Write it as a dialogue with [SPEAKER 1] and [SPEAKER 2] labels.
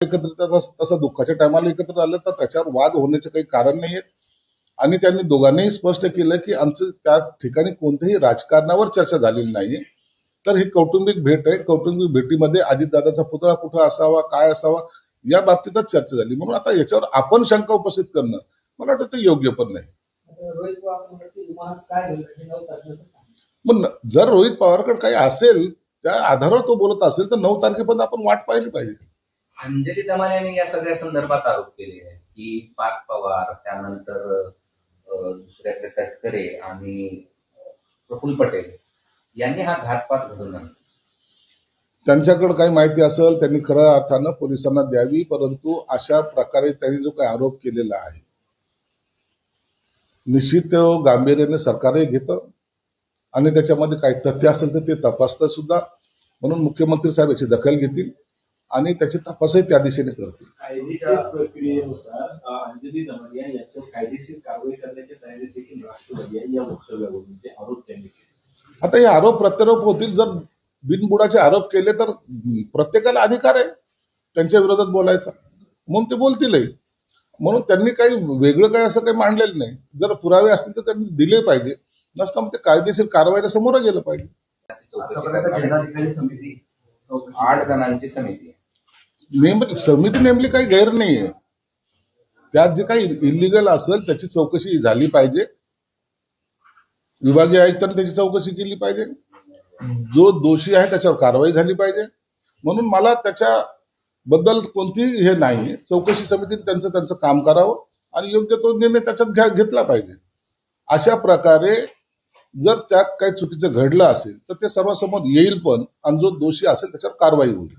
[SPEAKER 1] एकत्रित तसं दुःखाच्या टायमाला एकत्र आलं तर त्याच्यावर वाद होण्याचे काही कारण नाही आणि त्यांनी दोघांनीही स्पष्ट केलं की आमचं त्या ठिकाणी कोणत्याही राजकारणावर चर्चा झालेली नाही तर ही कौटुंबिक भेट आहे. कौटुंबिक भेटीमध्ये अजितदादाचा पुतळा कुठं असावा काय असावा या बाबतीतच चर्चा झाली. म्हणून आता याच्यावर आपण शंका उपस्थित करणं मला वाटतं ते योग्य पण नाही.
[SPEAKER 2] हे.
[SPEAKER 1] पण जर रोहित पवारकडे काही असेल त्या आधारावर तो बोलत असेल तर नऊ तारखेपर्यंत आपण वाट पाहिली पाहिजे.
[SPEAKER 3] अंजली दमाने यांनी या सगळ्या संदर्भात आरोप केले आहेत की पाच पवार त्यानंतर दुसऱ्याकडे तटकरे आणि प्रफुल्ल पटेल यांनी हा घातपात घडून आणला.
[SPEAKER 1] त्यांच्याकडे काही माहिती असेल त्यांनी खऱ्या अर्थानं पोलिसांना द्यावी परंतु अशा प्रकारे त्यांनी जो काही आरोप केलेला आहे निश्चित तो गांभीर्याने सरकारही घेतं आणि त्याच्यामध्ये काही तथ्य असेल तर ते तपासतं सुद्धा म्हणून मुख्यमंत्री साहेब याची दखल घेतील. आणि त्याची तपासही त्या दिशेने
[SPEAKER 4] केले.
[SPEAKER 1] आता हे आरोप प्रत्यारोप होतील. जर बिनबुडाचे आरोप केले तर प्रत्येकाला अधिकार आहे त्यांच्या विरोधात बोलायचा. म्हणून ते बोलतीलही म्हणून त्यांनी काही वेगळं काही असं काही मांडलेलं नाही. जर पुरावे असतील तर त्यांनी दिले पाहिजे. नसता मग ते कायदेशीर कारवाईला समोर गेलं पाहिजे.
[SPEAKER 3] आठ जणांची समिती.
[SPEAKER 1] नेम समिती नेमली काही गैर नाहीये. त्यात जे काही इलिगल असेल त्याची चौकशी झाली पाहिजे. विभागीय आयुक्तांनी त्याची चौकशी केली पाहिजे. जो दोषी आहे त्याच्यावर कारवाई झाली पाहिजे. म्हणून मला त्याच्याबद्दल कोणतीही हे नाही चौकशी समितीने त्यांचं त्यांचं काम करावं आणि योग्य तो निर्णय त्याच्यात घ्या घेतला पाहिजे. अशा प्रकारे जर त्यात काही चुकीचं घडलं असेल तर ते सर्वांसमोर येईल पण आणि जो दोषी असेल त्याच्यावर कारवाई होईल.